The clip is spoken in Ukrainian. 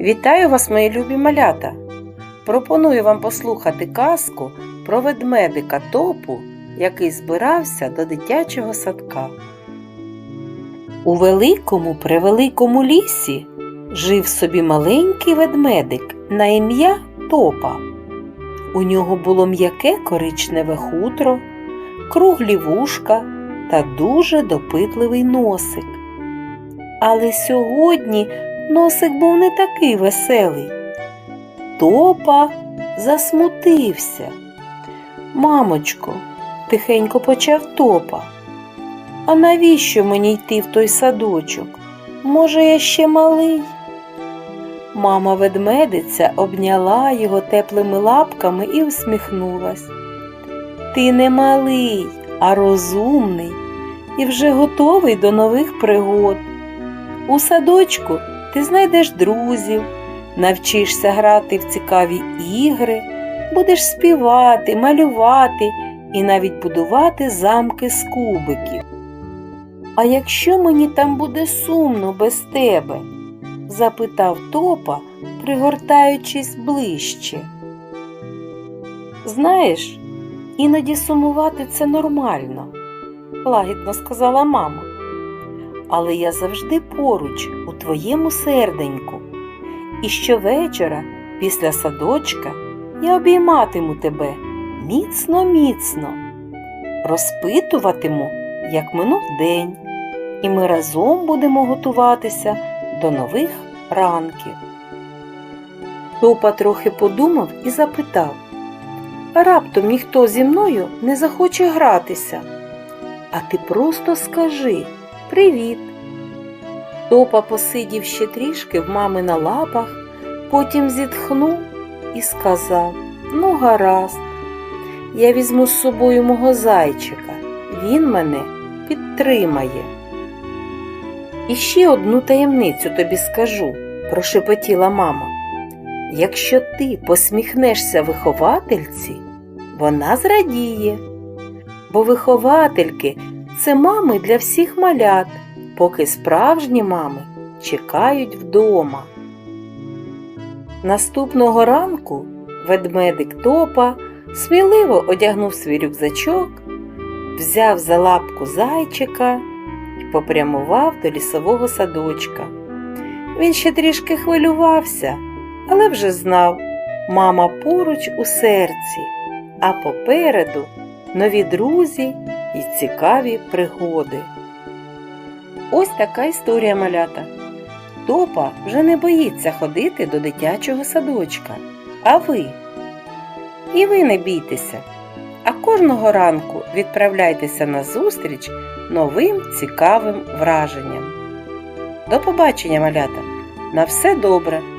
Вітаю вас, мої любі малята! Пропоную вам послухати казку про ведмедика топу, який збирався до дитячого садка. У великому превеликому лісі жив собі маленький ведмедик на ім'я Топа. У нього було м'яке коричневе хутро, круглі вушка та дуже допитливий носик. Але сьогодні носик був не такий веселий. Топа засмутився. Мамочко, тихенько почав топа. А навіщо мені йти в той садочок? Може, я ще малий? Мама ведмедиця обняла його теплими лапками і усміхнулась. Ти не малий, а розумний і вже готовий до нових пригод. У садочку ти знайдеш друзів, навчишся грати в цікаві ігри, будеш співати, малювати і навіть будувати замки з кубиків. А якщо мені там буде сумно без тебе? запитав топа, пригортаючись ближче. Знаєш, іноді сумувати це нормально, лагідно сказала мама. Але я завжди поруч у твоєму серденьку. І щовечора, після садочка, я обійматиму тебе міцно, міцно, розпитуватиму, як минув день, і ми разом будемо готуватися до нових ранків. Топа трохи подумав і запитав, раптом ніхто зі мною не захоче гратися. А ти просто скажи Привіт. Топа посидів ще трішки в мами на лапах, потім зітхнув і сказав Ну, гаразд, я візьму з собою мого зайчика, він мене підтримає. І ще одну таємницю тобі скажу, прошепотіла мама. Якщо ти посміхнешся виховательці, вона зрадіє, бо виховательки це мами для всіх малят, поки справжні мами чекають вдома. Наступного ранку ведмедик топа сміливо одягнув свій рюкзачок, взяв за лапку зайчика і попрямував до лісового садочка. Він ще трішки хвилювався, але вже знав, мама поруч у серці, а попереду нові друзі і цікаві пригоди. Ось така історія малята. Топа вже не боїться ходити до дитячого садочка. А ви? І ви не бійтеся. А кожного ранку відправляйтеся на зустріч новим цікавим враженням. До побачення, малята! На все добре!